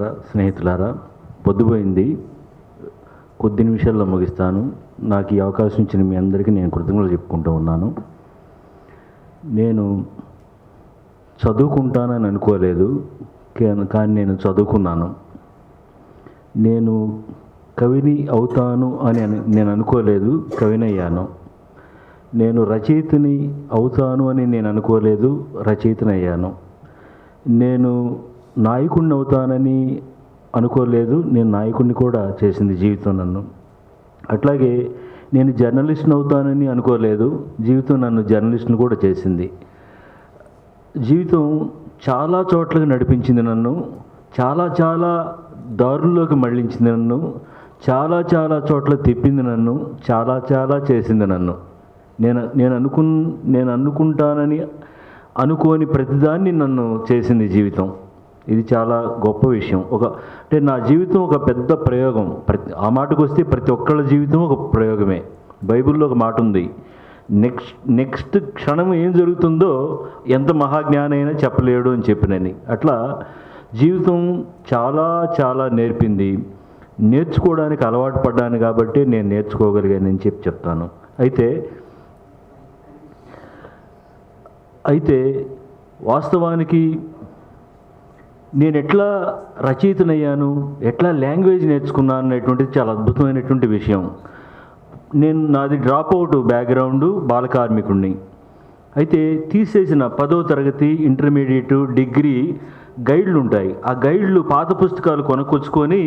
మిత్రులారా స్నేహితులారా పొద్దుపోయింది. కొద్ది నిమిషాల్లో ముగిస్తాను. నాకు ఈ అవకాశం ఇచ్చిన మీ అందరికీ నేను కృతజ్ఞతలు చెప్పుకుంటూ ఉన్నాను. నేను చదువుకుంటానని అనుకోలేదు కానీ నేను చదువుకున్నాను. నేను కవిని అవుతాను అని నేను అనుకోలేదు కవిని అయ్యాను నేను రచయితని అవుతాను అని నేను అనుకోలేదు రచయితని అయ్యాను నేను నాయకుడిని అవుతానని అనుకోలేదు. నేను నాయకుడిని కూడా చేసింది జీవితం నన్ను. అట్లాగే నేను జర్నలిస్ట్ని అవుతానని అనుకోలేదు. జీవితం నన్ను జర్నలిస్ట్ని కూడా చేసింది. జీవితం చాలా చోట్లకి నడిపించింది నన్ను. చాలా చాలా దారుల్లోకి మళ్ళించింది నన్ను. చాలా చాలా చోట్ల తిప్పింది నన్ను. చాలా చాలా చేసింది నన్ను. నేను నేను అనుకు నేను అనుకుంటానని అనుకోని ప్రతిదాన్ని నన్ను చేసింది జీవితం. ఇది చాలా గొప్ప విషయం. ఒక అంటే నా జీవితం ఒక పెద్ద ప్రయోగం. ప్రతి ఆ మాటకు వస్తే ప్రతి ఒక్కళ్ళ జీవితం ఒక ప్రయోగమే. బైబిల్లో ఒక మాట ఉంది. నెక్స్ట్ నెక్స్ట్ క్షణం ఏం జరుగుతుందో ఎంత మహాజ్ఞానైనా చెప్పలేడు అని చెప్పినని. అట్లా జీవితం చాలా చాలా నేర్పింది. నేర్చుకోవడానికి అలవాటు పడ్డాను కాబట్టి నేను నేర్చుకోగలిగానని చెప్పి చెప్తాను. అయితే అయితే వాస్తవానికి నేను ఎట్లా రచయితనయ్యాను ఎట్లా లాంగ్వేజ్ నేర్చుకున్నాను అనేటువంటిది చాలా అద్భుతమైనటువంటి విషయం. నేను నాది డ్రాప్ అవుట్ బ్యాక్గ్రౌండ్ బాల కార్మికుడిని అయితే తీసేసిన పదో తరగతి ఇంటర్మీడియట్ డిగ్రీ గైడ్లు ఉంటాయి ఆ గైడ్లు పాత పుస్తకాలు కొనుక్కొచ్చుకొని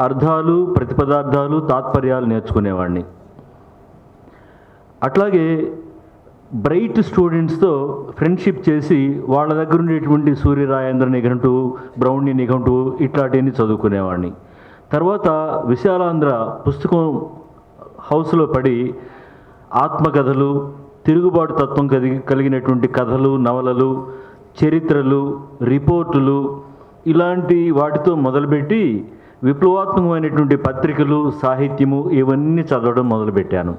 అర్థాలు ప్రతిపదార్థాలు తాత్పర్యాలు నేర్చుకునేవాడిని అట్లాగే బ్రైట్ స్టూడెంట్స్తో ఫ్రెండ్షిప్ చేసి వాళ్ళ దగ్గర ఉండేటువంటి సూర్యరాయేంద్ర నిఘంటు బ్రౌణి నిఘంటు ఇట్లాంటివన్నీ చదువుకునేవాడిని. తర్వాత విశాలాంధ్ర పుస్తకం హౌస్లో పడి ఆత్మకథలు తిరుగుబాటు తత్వం కలిగి కలిగినటువంటి కథలు నవలలు చరిత్రలు రిపోర్టులు ఇలాంటి వాటితో మొదలుపెట్టి విప్లవాత్మకమైనటువంటి పత్రికలు సాహిత్యము ఇవన్నీ చదవడం మొదలుపెట్టాను.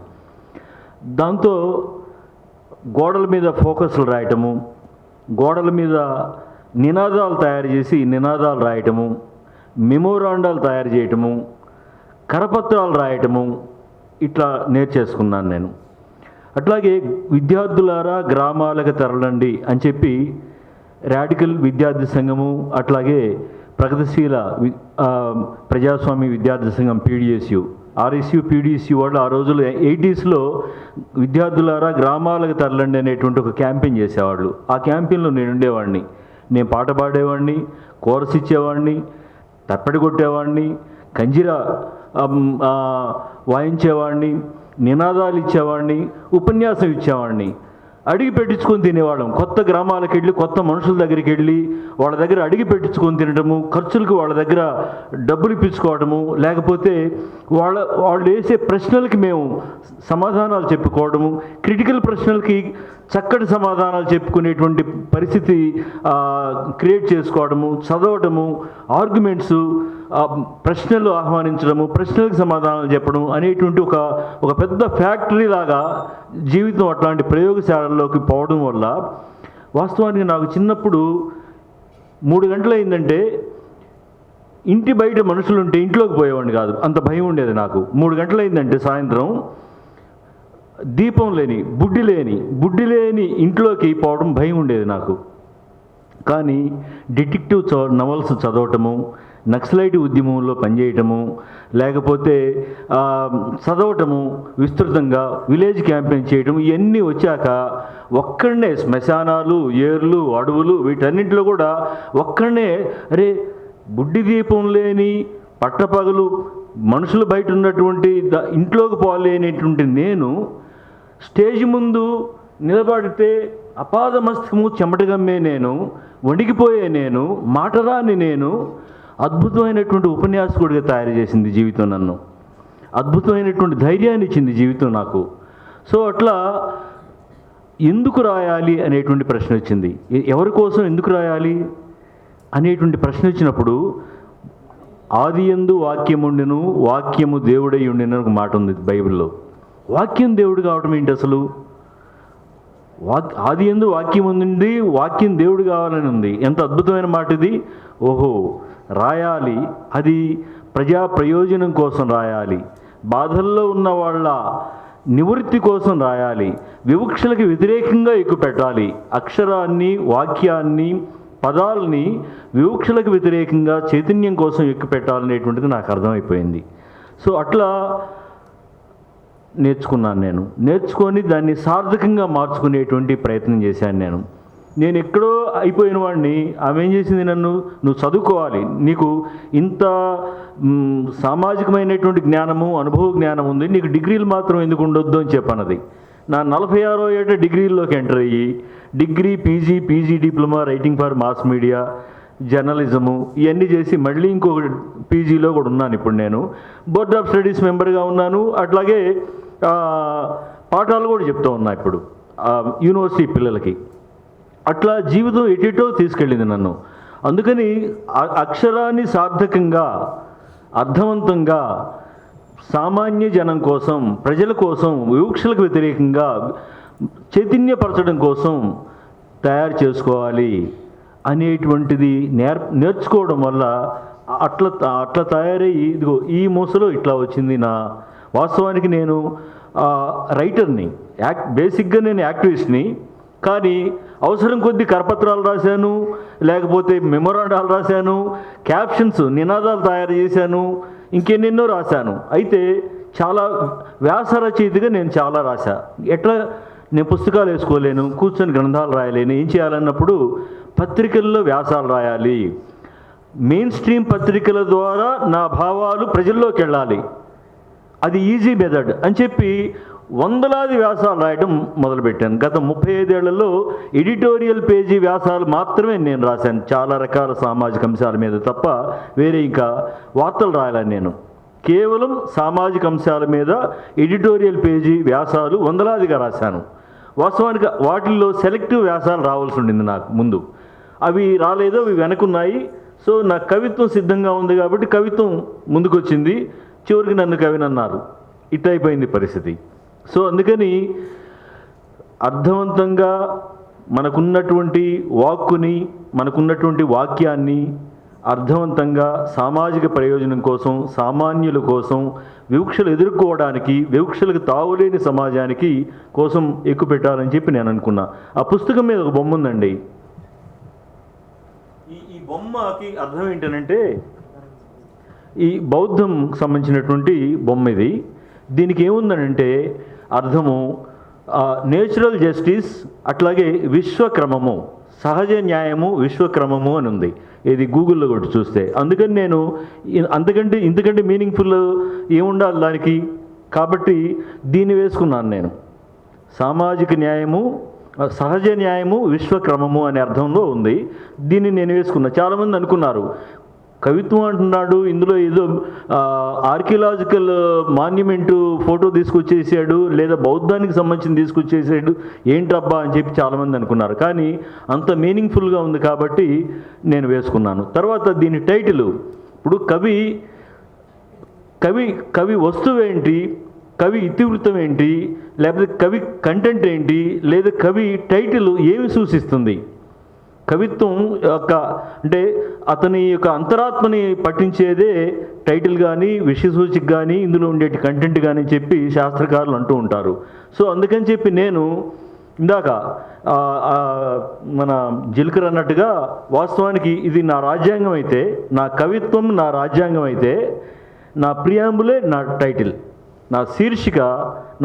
దాంతో గోడల మీద ఫోకస్లు రాయటము గోడల మీద నినాదాలు తయారు చేసి నినాదాలు రాయటము మెమోరాండాలు తయారు చేయటము కరపత్రాలు రాయటము ఇట్లా నేర్చేసుకున్నాను నేను. అట్లాగే విద్యార్థులారా గ్రామాలకు తరలండి అని చెప్పి రాడికల్ విద్యార్థి సంఘము అట్లాగే ప్రగతిశీల ప్రజాస్వామి ప్రజాస్వామ్య విద్యార్థి సంఘం పీడిఎస్యు ఆర్ఎస్యు పీడిఎస్యు వాళ్ళు ఆ రోజుల్లో ఎయిటీస్లో విద్యార్థులారా గ్రామాలకు తరలండి అనేటువంటి ఒక క్యాంపెయిన్ చేసేవాళ్ళు. ఆ క్యాంపెయిన్లో నేను ఉండేవాడిని. నేను పాట పాడేవాడిని కోరస్ ఇచ్చేవాడిని తప్పటి కొట్టేవాడిని కంజిరా వాయించేవాడిని నినాదాలు ఇచ్చేవాడిని ఉపన్యాసం ఇచ్చేవాడిని. అడిగి పెట్టించుకొని తినేవాళ్ళం. కొత్త గ్రామాలకు వెళ్ళి కొత్త మనుషుల దగ్గరికి వెళ్ళి వాళ్ళ దగ్గర అడిగి పెట్టించుకొని తినడము ఖర్చులకు వాళ్ళ దగ్గర డబ్బులు ఇప్పించుకోవడము లేకపోతే వాళ్ళ వాళ్ళు వేసే ప్రశ్నలకి మేము సమాధానాలు చెప్పుకోవడము క్రిటికల్ ప్రశ్నలకి చక్కటి సమాధానాలు చెప్పుకునేటువంటి పరిస్థితి క్రియేట్ చేసుకోవడము చదవడము ఆర్గ్యుమెంట్స్ ప్రశ్నలు ఆహ్వానించడము ప్రశ్నలకు సమాధానాలు చెప్పడం అనేటువంటి ఒక ఒక పెద్ద ఫ్యాక్టరీ లాగా జీవితం అట్లాంటి ప్రయోగశాలల్లోకి పోవడం వల్ల వాస్తవానికి నాకు చిన్నప్పుడు మూడు గంటలు అయిందంటే ఇంటి బయట మనుషులు ఉంటే ఇంట్లోకి పోయేవాడిని కాదు. అంత భయం ఉండేది నాకు. మూడు గంటలు అయిందంటే సాయంత్రం దీపం లేని బుడ్డి లేని బుడ్డి లేని ఇంట్లోకి పోవడం భయం ఉండేది నాకు. కానీ డిటెక్టివ్ చ నవల్స్ చదవటము నక్సలైట్ ఉద్యమంలో పనిచేయటము లేకపోతే చదవటము విస్తృతంగా విలేజ్ క్యాంపెయిన్ చేయటం ఇవన్నీ వచ్చాక ఒక్కడనే శ్మశానాలు ఏర్లు అడవులు వీటన్నింటిలో కూడా ఒక్కడనే అరే బుడ్డి దీపం లేని పట్టపగలు మనుషులు బయట ఉన్నటువంటి ద- ఇంట్లోకి పోలేనటువంటి నేను స్టేజ్ ముందు నిలబడితే అపాదమస్తకము చెమటగమ్మే నేను వణికిపోయే నేను మాటరాని నేను అద్భుతమైనటువంటి ఉపన్యాసకుడిగా తయారు చేసింది జీవితం నన్ను. అద్భుతమైనటువంటి ధైర్యాన్ని ఇచ్చింది జీవితం నాకు. సో అట్లా ఎందుకు రాయాలి అనేటువంటి ప్రశ్న వచ్చింది. ఎవరి కోసం ఎందుకు రాయాలి అనేటువంటి ప్రశ్న వచ్చినప్పుడు ఆది ఎందు వాక్యముండెను వాక్యము దేవుడై ఉండెను ఒక మాట ఉంది బైబిల్లో. వాక్యం దేవుడు కావటం ఏంటి అసలు? వాక్ ఆది ఎందు వాక్యం ఉంది వాక్యం దేవుడు కావాలని ఉంది. ఎంత అద్భుతమైన మాట ఇది. ఓహో రాయాలి. అది ప్రజా ప్రయోజనం కోసం రాయాలి. బాధల్లో ఉన్న వాళ్ళ నివృత్తి కోసం రాయాలి. వివక్షలకు వ్యతిరేకంగా ఎక్కువ పెట్టాలి అక్షరాన్ని వాక్యాన్ని పదాలని వివక్షలకు వ్యతిరేకంగా చైతన్యం కోసం ఎక్కుపెట్టాలనేటువంటిది నాకు అర్థమైపోయింది. సో అట్లా నేర్చుకున్నాను నేను. నేర్చుకొని దాన్ని సార్థకంగా మార్చుకునేటువంటి ప్రయత్నం చేశాను నేను. నేను ఎక్కడో అయిపోయిన వాడిని ఆమె ఏం చేసింది నన్ను? నువ్వు చదువుకోవాలి. నీకు ఇంత సామాజికమైనటువంటి జ్ఞానము అనుభవ జ్ఞానం ఉంది. నీకు డిగ్రీలు మాత్రం ఎందుకు ఉండొద్దు అని చెప్పన్నది నా నలభై ఆరో ఏట డిగ్రీల్లోకి ఎంటర్ అయ్యి degree PG PG diploma writing for mass media journalism ఇవన్నీ చేసి మళ్ళీ ఇంకొక పీజీలో కూడా ఉన్నాను ఇప్పుడు నేను. బోర్డ్ ఆఫ్ స్టడీస్ మెంబర్గా ఉన్నాను. అట్లాగే పాఠాలు కూడా చెప్తూ ఉన్నా ఇప్పుడు యూనివర్సిటీ పిల్లలకి. అట్లా జీవితం ఎటెటో తీసుకెళ్ళింది నన్ను. అందుకని అ- అక్షరాన్ని సార్థకంగా అర్థవంతంగా సామాన్య జనం కోసం ప్రజల కోసం వివక్షలకు వ్యతిరేకంగా చైతన్యపరచడం కోసం తయారు చేసుకోవాలి అనేటువంటిది నేర్ నేర్చుకోవడం వల్ల అట్లా అట్లా తయారయ్యి ఇదిగో ఈ మూసలో ఇట్లా వచ్చింది నా వాస్తవానికి నేను రైటర్ని యాక్ట్ బేసిక్గా నేను యాక్టివిస్ట్ని కానీ అవసరం కొద్దీ కరపత్రాలు రాశాను లేకపోతే మెమొరాండాలు రాశాను క్యాప్షన్స్ నినాదాలు తయారు చేశాను ఇంకెన్నెన్నో రాశాను. అయితే చాలా వ్యాస రచయితగా నేను చాలా రాశా. ఎట్లా? నేను పుస్తకాలు వేసుకోలేను కూర్చొని గ్రంథాలు రాయలేను. ఏం చేయాలన్నప్పుడు పత్రికల్లో వ్యాసాలు రాయాలి. మెయిన్ స్ట్రీమ్ పత్రికల ద్వారా నా భావాలు ప్రజల్లోకి వెళ్ళాలి. అది ఈజీ మెథడ్ అని చెప్పి వందలాది వ్యాసాలు రాయడం మొదలుపెట్టాను. గత ముప్పై ఐదేళ్ళలో ఎడిటోరియల్ పేజీ వ్యాసాలు మాత్రమే నేను రాశాను. చాలా రకాల సామాజిక అంశాల మీద తప్ప వేరే ఇంకా వార్తలు రాయాలని నేను. కేవలం సామాజిక అంశాల మీద ఎడిటోరియల్ పేజీ వ్యాసాలు వందలాదిగా రాశాను. వాస్తవానికి వాటిల్లో సెలెక్టివ్ వ్యాసాలు రావాల్సి ఉండింది నాకు ముందు. అవి రాలేదో అవి వెనకున్నాయి. సో నా కవిత్వం సిద్ధంగా ఉంది కాబట్టి కవిత్వం ముందుకొచ్చింది. చివరికి నన్ను కవినన్నారు ఇట్ అయిపోయింది పరిస్థితి. సో అందుకని అర్థవంతంగా మనకున్నటువంటి వాక్కుని మనకున్నటువంటి వాక్యాన్ని అర్థవంతంగా సామాజిక ప్రయోజనం కోసం సామాన్యుల కోసం వివక్షలు ఎదుర్కోవడానికి వివక్షలకు తావులేని సమాజానికి కోసం ఎక్కువ పెట్టాలని చెప్పి నేను అనుకున్నా. ఆ పుస్తకం మీద ఒక బొమ్మ ఉందండి. ఈ ఈ బొమ్మకి అర్థం ఏంటనంటే ఈ బౌద్ధం సంబంధించినటువంటి బొమ్మ ఇది. దీనికి ఏముందనంటే అర్థము నేచురల్ జస్టిస్ అట్లాగే విశ్వక్రమము సహజ న్యాయము విశ్వక్రమము అని ఉంది ఇది గూగుల్లో కూడా చూస్తే. అందుకని నేను అంతకంటే ఇంతకంటే మీనింగ్ఫుల్ ఏముండాలి దానికి? కాబట్టి దీన్ని వేసుకున్నాను నేను. సామాజిక న్యాయము సహజ న్యాయము విశ్వక్రమము అనే అర్థంలో ఉంది. దీన్ని నేను వేసుకున్నా. చాలామంది అనుకున్నారు కవిత్వం అంటున్నాడు. ఇందులో ఏదో ఆర్కియలాజికల్ మాన్యుమెంట్ ఫోటో తీసుకొచ్చేసాడు లేదా బౌద్ధానికి సంబంధించిన తీసుకొచ్చేసాడు. ఏంటబ్బా అని చెప్పి చాలామంది అనుకున్నారు. కానీ అంత మీనింగ్ఫుల్గా ఉంది కాబట్టి నేను వేసుకున్నాను. తర్వాత దీని టైటిల్ ఇప్పుడు కవి కవి కవి వస్తువు ఏంటి? కవి ఇతివృత్తం ఏంటి? లేకపోతే కవి కంటెంట్ ఏంటి? లేదా కవి టైటిల్ ఏమి సూచిస్తుంది? కవిత్వం యొక్క అంటే అతని యొక్క అంతరాత్మని పట్టించేదే టైటిల్ కానీ విషయసూచిక కానీ ఇందులో ఉండే కంటెంట్ కానీ చెప్పి శాస్త్రకారులు అంటూ ఉంటారు. సో అందుకని చెప్పి నేను ఇందాక మన జిల్కర్ అన్నట్టుగా వాస్తవానికి ఇది నా రాజ్యాంగం అయితే నా కవిత్వం నా రాజ్యాంగం అయితే నా ప్రియాంబులే నా టైటిల్. నా శీర్షిక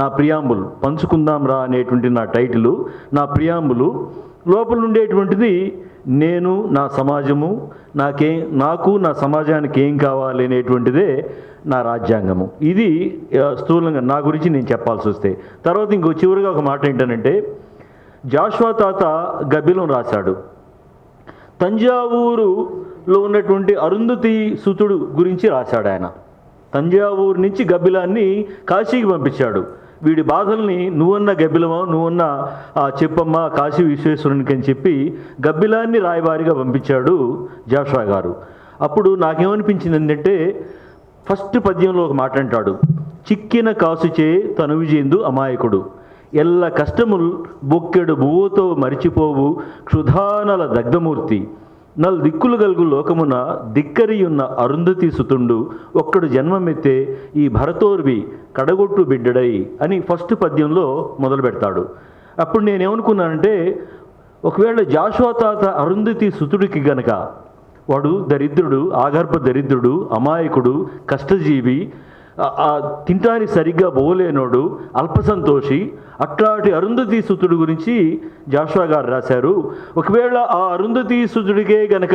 నా ప్రియాంబుల్. పంచుకుందాం రా అనేటువంటి నా టైటిలు నా ప్రియాంబులు లోపల ఉండేటువంటిది నేను నా సమాజము నాకే నాకు నా సమాజానికి ఏం కావాలి అనేటువంటిదే నా రాజ్యాంగము. ఇది స్థూలంగా నా గురించి నేను చెప్పాల్సి వస్తే. తర్వాత ఇంకో చివరిగా ఒక మాట ఏంటనంటే జాషువా తాత గబ్బిలం రాశాడు. తంజావూరులో ఉన్నటువంటి అరుంధతి సుతుడు గురించి రాశాడు ఆయన తంజావూరు నుంచి గబ్బిలాన్ని కాశీకి పంపించాడు. వీడి బాధల్ని నువ్వన్న గబ్బిలమా నువ్వన్న చెప్పమ్మ చెప్పమ్మా కాశీ విశ్వేశ్వరునికి అని చెప్పి గబ్బిలాన్ని రాయబారిగా పంపించాడు జాషా గారు. అప్పుడు నాకేమనిపించింది ఏంటంటే ఫస్ట్ పద్యంలో ఒక మాట అంటాడు చిక్కిన కాసుచే తను విజయందు అమాయకుడు. ఎల్ల కష్టముల్ బొక్కెడు బువ్వతో మరిచిపోవు క్షుధానల దగ్ధమూర్తి. నల్ దిక్కులు గలుగు లోకమున దిక్కరియున్న అరుంధతి సుతుండు ఒక్కడు జన్మమెత్తే ఈ భరతోర్వి కడగొట్టు బిడ్డడై అని ఫస్ట్ పద్యంలో మొదలు పెడతాడు. అప్పుడు నేనేమనుకున్నానంటే ఒకవేళ జాషువా తాత అరుంధతి సుతుడికి గనక వాడు దరిద్రుడు ఆగర్భ దరిద్రుడు అమాయకుడు కష్టజీవి తింటానికి సరిగ్గా పోలేనోడు అల్పసంతోషి అట్లాంటి అరుంధతి సుతుడు గురించి జాషువా గారు రాశారు. ఒకవేళ ఆ అరుంధతి సుతుడికే గనక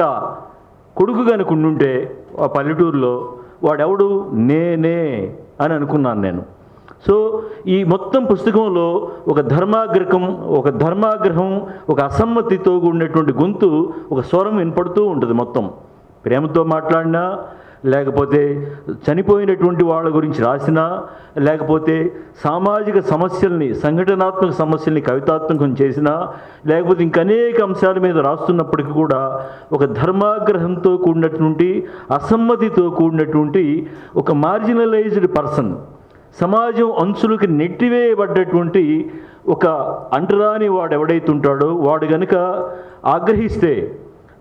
కొడుకు గనక ఉండుంటే ఆ పల్లెటూరులో వాడెవడు? నేనే అని అనుకున్నాను నేను. సో ఈ మొత్తం పుస్తకంలో ఒక ధర్మాగ్రహం ఒక ధర్మాగ్రహం ఒక అసమ్మతితో కూడినటువంటి గొంతు ఒక స్వరం వినపడుతూ ఉంటుంది మొత్తం. ప్రేమతో మాట్లాడినా లేకపోతే చనిపోయినటువంటి వాళ్ళ గురించి రాసినా లేకపోతే సామాజిక సమస్యల్ని సంఘటనాత్మక సమస్యల్ని కవితాత్మకం చేసినా లేకపోతే ఇంకనేక అంశాల మీద రాస్తున్నప్పటికీ కూడా ఒక ధర్మాగ్రహంతో కూడినటువంటి అసమ్మతితో కూడినటువంటి ఒక మార్జినలైజ్డ్ పర్సన్ సమాజం అంచులకి నెట్టివేయబడ్డటువంటి ఒక అంటరాని వాడు ఎవడైతే ఉంటాడో వాడు గనుక ఆగ్రహిస్తే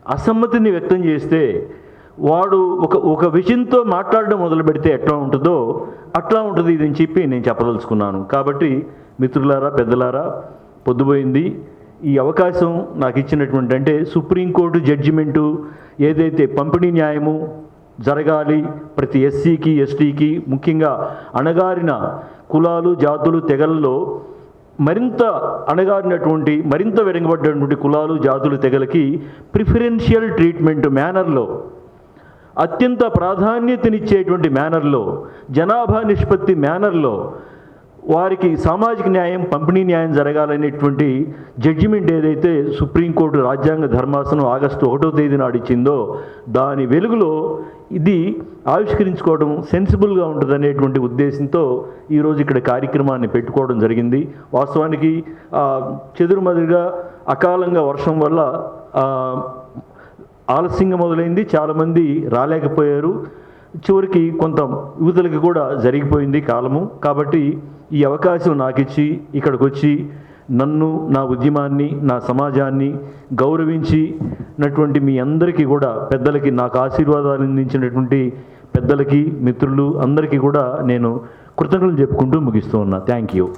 అసమ్మతిని వ్యక్తం చేస్తే వాడు ఒక ఒక విషయంతో మాట్లాడడం మొదలు పెడితే ఎట్లా ఉంటుందో అట్లా ఉంటుంది ఇది అని చెప్పి నేను చెప్పదలుచుకున్నాను. కాబట్టి మిత్రులారా పెద్దలారా పొద్దుపోయింది. ఈ అవకాశం నాకు ఇచ్చినటువంటి అంటే సుప్రీంకోర్టు జడ్జిమెంటు ఏదైతే పంపిణీ న్యాయము జరగాలి ప్రతి ఎస్సీకి ఎస్టీకి ముఖ్యంగా అణగారిన కులాలు జాతులు తెగల్లో మరింత అణగారినటువంటి మరింత వెనుకబడ్డటువంటి కులాలు జాతులు తెగలకి ప్రిఫరెన్షియల్ ట్రీట్మెంట్ మేనర్లో అత్యంత ప్రాధాన్యతనిచ్చేటువంటి మేనర్లో జనాభా నిష్పత్తి మేనర్లో వారికి సామాజిక న్యాయం పంపిణీ న్యాయం జరగాలనేటువంటి జడ్జిమెంట్ ఏదైతే సుప్రీంకోర్టు రాజ్యాంగ ధర్మాసనం ఆగస్టు ఒకటో తేదీ నాడు ఇచ్చిందో దాని వెలుగులో ఇది ఆవిష్కరించుకోవడం సెన్సిబుల్గా ఉంటుంది అనేటువంటి ఉద్దేశంతో ఈరోజు ఇక్కడ కార్యక్రమాన్ని పెట్టుకోవడం జరిగింది. వాస్తవానికి చెదురుమదురుగా అకాలంగా వర్షం వల్ల ఆలస్యంగా మొదలైంది. చాలామంది రాలేకపోయారు. చివరికి కొంత యువతలకి కూడా జరిగిపోయింది కాలము. కాబట్టి ఈ అవకాశం నాకిచ్చి ఇక్కడికి వచ్చి నన్ను నా ఉద్యమాన్ని నా సమాజాన్ని గౌరవించినటువంటి మీ అందరికీ కూడా పెద్దలకి నాకు ఆశీర్వాదాలు అందించినటువంటి పెద్దలకి మిత్రులు అందరికీ కూడా నేను కృతజ్ఞతలు చెప్పుకుంటూ ముగిస్తూ ఉన్నా. Thank you.